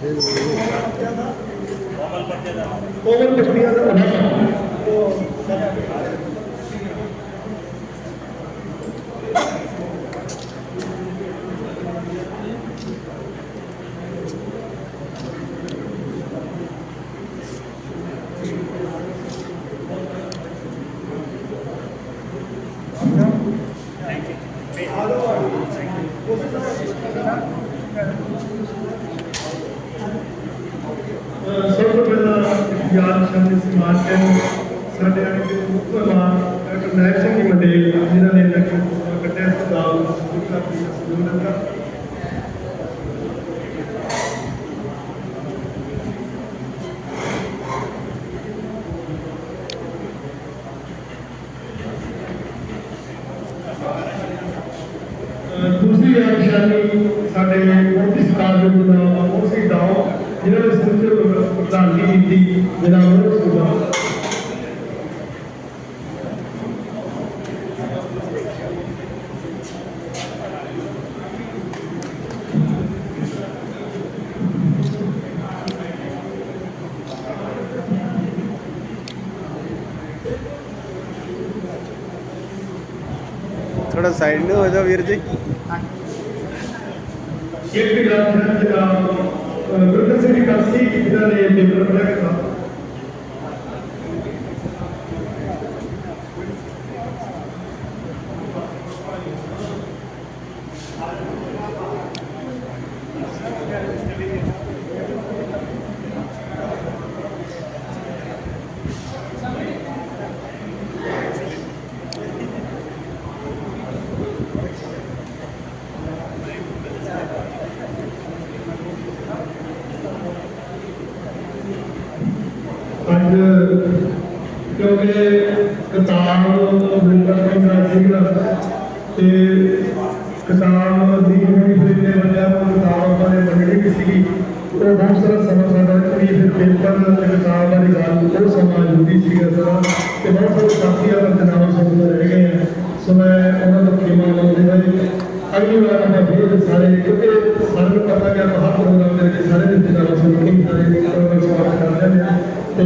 کومل پٹیا دا کومل پٹیا دا تو سلام ਯਾਦ ਸ਼ਾਮਿਲ ਸਮਾਜ ਦੇ ਸਾਡੇ ਆਣੇ ਦੇ ਮੁੱਖ ਮਹਿਮਾਨ ਡਾਕਟਰ ਨਾਇਬ ਸਿੰਘ ਜੀ ਮੰਡੇਲ ਜਿਨ੍ਹਾਂ ਨੇ ਲੱਗ ਕੱਟਿਆ ਹਸਪਤਾਲ ਨੂੰ ਸਥਾਪਿਤ ਕਰਦੀ ਸਹਿਯੋਗ ਦਿੱਤਾ ਅਹ ਦੂਸਰੀ ਯਾਦ ਸ਼ਾਮਿਲ ਸਾਡੇ ਮੁਖੀ ਸਤਿਕਾਰਯੋਗ ਦਾ ਮੋਸੀ ਦਾਓ ਜਿਨ੍ਹਾਂ ਨੇ ਸੰਚਾਲਕ ਪ੍ਰਧਾਨਗੀ ਕੀਤੀ थोड़ा साइड में हो जाओ वीर जी एक विधानसभा विधानसभा सीट विधानसभा ਅੱਜ, ਕਿਉਂਕਿ ਕਿਤਾਬ ਬਿੰਦਰ ਸਿੰਘ ਸੀਗਾ। ਤੇ ਕਿਤਾਬ ਦੀ ਵੀ ਫਿਰ ਨੇ ਕਿਤਾਬ ਆਪਾਂ ਨੇ ਸੀਗੀ, ਉਹ ਬਹੁਤ ਸਾਰਾ ਸਮਾਂ ਸਾਡਾ ਵੀ ਫਿਰ ਪੇਪਰ ਤੇ ਕਿਤਾਬ ਵਾਲੀ ਗੱਲ ਉਹ ਸਮਾਂ ਜੁੜੀ ਸੀਗਾ ਸਾਰਾ। ਤੇ ਬਹੁਤ ਸਾਰੇ ਸਾਥੀਆਂ ਦਾ ਜਨਾਬ ਸੁਣਦੇ ਰਹਿ ਗਏ ਆ। ਸੋ ਮੈਂ ਉਹਨਾਂ ਦਾ ਖਿਮਾ ਲਾਉਂਦੇ ਹੋਏ ਅਗਲੀ ਵਾਰ ਆਪਾਂ ਫਿਰ ਸਾਰੇ, ਕਿਉਂਕਿ ਸਾਨੂੰ ਪਤਾ ਕਿ ਆਪਾਂ ਹਰ ਪ੍ਰੋਗਰਾਮ ਦੇ ਵਿੱਚ ਸਾਰੇ ਰਿਸ਼ਤੇਦਾਰਾਂ ਸੁਣ ਕੇ ਹੀ ਸਾਰੇ ਪ੍ਰੋਗਰਾਮ ਸਵਾਗਤ ਕਰਦੇ ਹਾਂ ਤੇ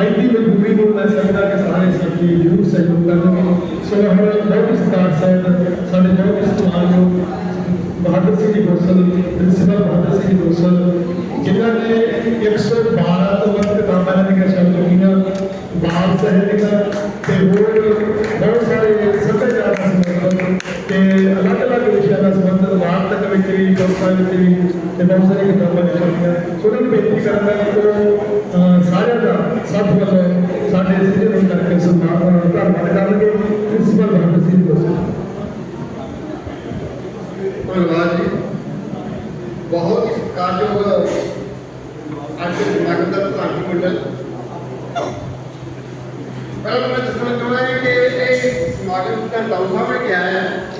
ਅੱਜ ਦੀ ਮਜਬੂਰੀ ਨੂੰ ਮੈਂ ਸਮਝਦਾ ਕਿ ਸਾਰੇ ਸਾਥੀ ਜ਼ਰੂਰ ਸਹਿਯੋਗ ਕਰਨਗੇ ਸੋ ਹੁਣ ਬਹੁਤ ਸਤਿਕਾਰ ਸਾਹਿਬ ਸਾਡੇ ਬਹੁਤ ਸਤਿਕਾਰਯੋਗ ਬਹਾਦਰ ਵਾਰਤਕ ਵਿੱਚ ਵੀ ਕਵਿਤਾ ਵਿੱਚ ਵੀ ਤੇ ਬਹੁਤ ਸਾਰੀਆਂ ਕਿਤਾਬਾਂ ਲਿਖੀਆਂ ਸੋ ਉਹਨਾਂ ਨੂੰ ਬੇਨਤੀ ਕਰਾਂਗਾ ਕਿ ਉਹ ਅਹ, ਸਾਰਿਆਂ ਦਾ ਸਭ ਵੱਲੋਂ ਸਾਡੇ ਸਿੱਧੇ ਨੂੰ ਕਰਕੇ ਸਨਮਾਨ ਧੰਨਵਾਦ ਕਰਨਗੇ ਪ੍ਰਿੰਸੀਪਲ ਬਹਾਦਰ ਸਿੰਘ ਗੋਸਲ ਧੰਨਵਾਦ ਜੀ ਬਹੁਤ ਹੀ ਸਤਿਕਾਰਯੋਗ ਅੱਜ ਦੇ ਸਮਾਗਮ ਦਾ ਪ੍ਰਧਾਨ ਮੰਡਲ ਪਹਿਲਾਂ ਮੈਂ ਦੱਸਣਾ ਚਾਹੁੰਦਾ ਹਾਂ ਕਿ ਇਹ ਸਮਾਗਮ ਦਾ ਦਾਉ ਸਾਹਿਬ ਨੇ ਕਿਹਾ ਹੈ ਇਹ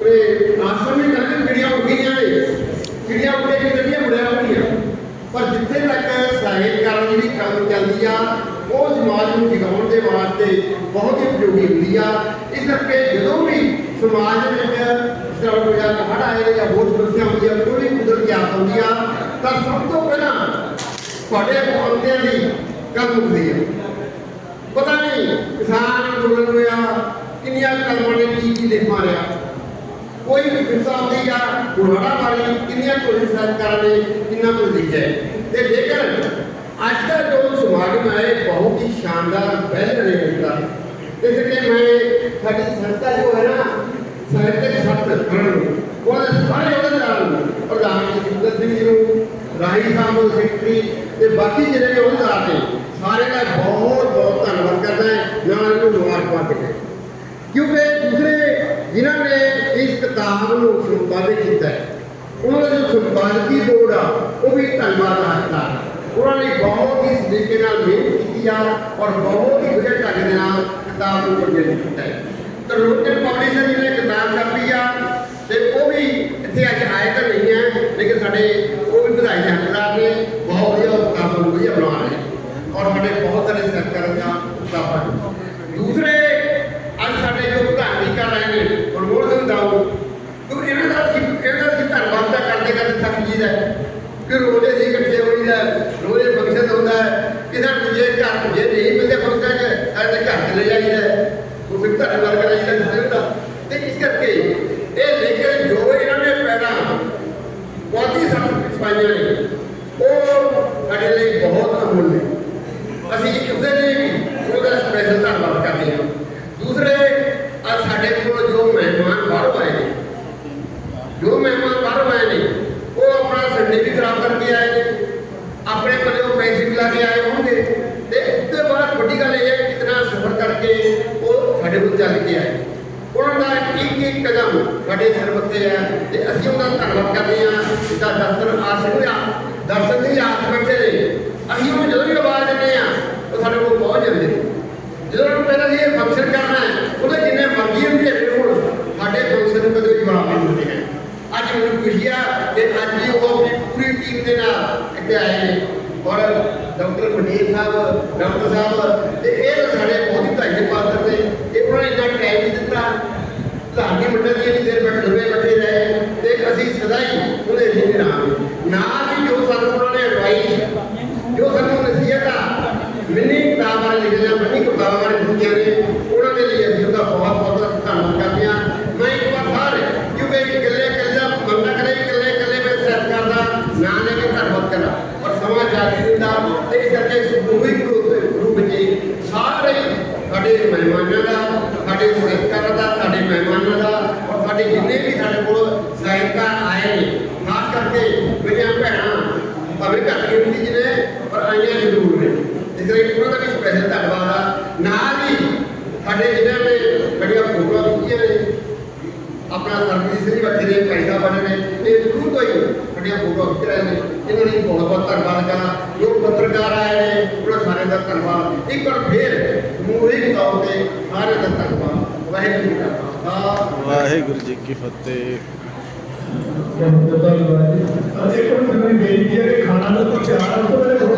ਤੇ ਆਸਮ ਨੇ ਕਹਿੰਦੇ ਕਿੜੀਆਂ ਉੱਡੀਆਂ ਨੇ ਕਿੜੀਆਂ ਉੱਡੇ ਕੇ ਮੁੜਿਆ ਹੁੰਦੀਆਂ ਪਰ ਜਿੱਥੇ ਤੱਕ ਸਾਹਿਤ ਕਰਨ ਦੀ ਕੰਮ ਚੱਲਦੀ ਆ, ਉਹ ਸਮਾਜ ਨੂੰ ਜਗਾਉਣ ਦੇ ਵਾਸਤੇ ਬਹੁਤ ਹੀ ਉਪਯੋਗੀ ਹੁੰਦੀ ਆ। ਇਸ ਕਰਕੇ ਜਦੋਂ ਵੀ ਸਮਾਜ ਦੇ ਵਿੱਚ ਇਸ ਤਰ੍ਹਾਂ ਕੋਈ ਆਏ ਜਾਂ ਹੋਰ ਸਮੱਸਿਆ ਹੁੰਦੀ ਆ, ਕੋਈ ਵੀ ਕੁਦਰਤੀ ਆਫਤ ਹੁੰਦੀ ਆ, ਤਾਂ ਸਭ ਤੋਂ ਪਹਿਲਾਂ ਤੁਹਾਡੇ ਪੌਦਿਆਂ ਦੀ ਗੱਲ ਮੁੱਕਦੀ ਆ। ਪਤਾ ਨਹੀਂ ਕਿਸਾਨ ਅੰਦੋਲਨ ਹੋਇਆ, ਕਿੰਨੀਆਂ ਕਲਮਾਂ ਨੇ ਕੀ ਕੀ ਲਿਖ ਮਾਰਿਆ کوئی بھی فلسہ ہوتی یا گھوڑا ماری کنہیں کو ہدایت کر دے کنہیں کو لکھے تے لیکن اج کا جو سماگم ہے بہت ہی شاندار، بہتر ہے اس کا اس لیے میں ساری سنستھا جو ہے نا سہتک سخت وہ سارے عہدیدار پردھان سنگت سنگھ جی راہی صاحب سیکٹری تے باقی جڑے نے عہدیدار نے سارے کا بہت بہت دھنیواد کرنا ہے۔ نہ مبارکباد دیتے کیونکہ دوسرے جنہوں نے ਕਿਤਾਬ ਨੂੰ ਸੰਪਾਦਿਤ ਕੀਤਾ ਹੈ। ਉਹਨਾਂ ਦਾ ਜੋ ਸੰਪਾਦਕੀ ਬੋਰਡ ਆ, ਉਹ ਵੀ ਧੰਨਵਾਦ ਰੱਖਦਾ ਉਹਨਾਂ ਨੇ ਬਹੁਤ ਹੀ ਤਰੀਕੇ ਨਾਲ ਮਿਹਨਤ ਕੀਤੀ ਆ ਔਰ ਬਹੁਤ ਹੀ ਵਧੀਆ ਢੰਗ ਦੇ ਨਾਲ ਕਿਤਾਬ ਨੂੰ ਪ੍ਰੋਜੈਕਟ ਕੀਤਾ ਹੈ। ਤਾਂ ਲੋਕਲ ਪਬਲਿਸ਼ਰ ਜੀ ਨੇ ਕਿਤਾਬ ਛਾਪੀ ਆ ਤੇ ਉਹ ਵੀ ਇੱਥੇ ਅੱਜ ਆਏ ਤਾਂ ਨਹੀਂ ਹੈ, ਲੇਕਿਨ ਸਾਡੇ ਉਹ ਵੀ ਵਧਾਈ ਹੱਕਦਾਰ ਨੇ, ਬਹੁਤ ਵਧੀਆ ਕਿਤਾਬ ਨੂੰ ਵਧੀਆ ਬਣਾ ਰਹੇ ਔਰ ਸਾਡੇ ਬਹੁਤ ਸਾਰੇ ਸੈੱਟ ਦਾ ਕਿਤਾਬਾਂ ਦੂਸਰੇ پھر روزے سے اکٹھے ہوئی ہے روزے فنکشن ہوتا ہے ادھر مجھے گھر مجھے نہیں ملتے فنکشن ہے گھر لے جائیے وہ پھر گھر بار کرائی ہے ਕਦਮ ਸਾਡੇ ਸਿਰ ਹੈ ਤੇ ਅਸੀਂ ਉਹਨਾਂ ਦਾ ਧੰਨਵਾਦ ਕਰਦੇ ਹਾਂ ਜਿੱਦਾਂ ਦਰਸ਼ਨ ਆਸ ਆ ਦਰਸ਼ਨ ਦੀ ਆਸ ਬੈਠੇ ਨੇ। ਅਸੀਂ ਉਹਨੂੰ ਜਦੋਂ ਵੀ ਆਵਾਜ਼ ਦਿੰਦੇ ਆ ਉਹ ਸਾਡੇ ਕੋਲ ਪਹੁੰਚ ਜਾਂਦੇ ਨੇ। ਜਦੋਂ ਉਹਨੂੰ ਪਹਿਲਾਂ ਇਹ ਫੰਕਸ਼ਨ ਕਰਨਾ ਹੈ, ਉਹਦੇ ਜਿੰਨੇ ਮਰਜ਼ੀ ਹੁੰਦੇ ਨੇ ਸਾਡੇ ਫੰਕਸ਼ਨ ਨੂੰ ਕਦੇ ਜਵਾਬ ਨਹੀਂ ਦਿੰਦੇ ਹੈ ਅੱਜ ਮੈਨੂੰ ਖੁਸ਼ੀ ਆ ਕਿ ਅੱਜ ਉਹ ਆਪਣੀ ਪੂਰੀ ਟੀਮ ਦੇ ਨਾਲ ਇੱਥੇ ਆਏ ਨੇ। ਔਰ ਡਾਕਟਰ ਮਨੀਰ ਸਾਹਿਬ, ਡਾਕਟਰ ਸਾਹਿਬ, ਤੇ ਇਹ ਤਾਂ ਸਾਡੇ ਬਹੁਤ ਹੀ ਭਾਈ ਪਾਤਰ ਨੇ ਕਿ ਉਹਨਾਂ ਨੇ ਧਾਰਨੀ ਮੰਡਲ ਦੀ ਇੰਨੀ ਦੇਰ ਬੈਠੇ ਲੰਬੇ ਬੈਠੇ ਰਹੇ ਤੇ ਅਸੀਂ ਸਦਾ ਹੀ ਉਹਦੇ ਜੀ ਨਾਮ ਵੀ ਸਪੈਸ਼ਲ ਧੰਨਵਾਦ ਆ। ਨਾਲ ਹੀ ਸਾਡੇ ਜਿਨ੍ਹਾਂ ਨੇ ਬੜੀਆਂ ਫੋਟੋਆਂ ਖਿੱਚੀਆਂ ਨੇ ਆਪਣਾ ਸਰਵਿਸ ਨਹੀਂ ਬੈਠੇ ਨੇ ਪੈਸਾ ਬਣੇ ਨੇ ਇਹ ਸ਼ੁਰੂ ਤੋਂ ਹੀ ਬੜੀਆਂ ਫੋਟੋਆਂ ਖਿੱਚ ਰਹੇ ਨੇ। ਇਹਨਾਂ ਲਈ ਬਹੁਤ ਬਹੁਤ ਧੰਨਵਾਦ ਕਰਾਂ। ਜੋ ਪੱਤਰਕਾਰ ਆਏ ਨੇ ਉਹਨਾਂ ਸਾਰੇ ਦਾ ਧੰਨਵਾਦ। ਇੱਕ ਵਾਰ ਫੇਰ ਸਮੂਹਿਕ ਤੌਰ ਤੇ ਸਾਰੇ ਦਾ ਧੰਨਵਾਦ। ਵਾਹਿਗੁਰੂ ਜੀ ਕਾ ਵਾਹਿਗੁਰੂ ਜੀ ਕੀ ਫਤਿਹ। ਬਹੁਤ ਧੰਨਵਾਦ ਜੀ ਅੱਜ ਇੱਕ ਵਾਰ ਮੇਰੀ ਬੇਨਤੀ ਹੈ ਕਿ ਖਾਣਾ ਦਾ ਕੁਝ ਚਾਰ ਉਸ ਤੋਂ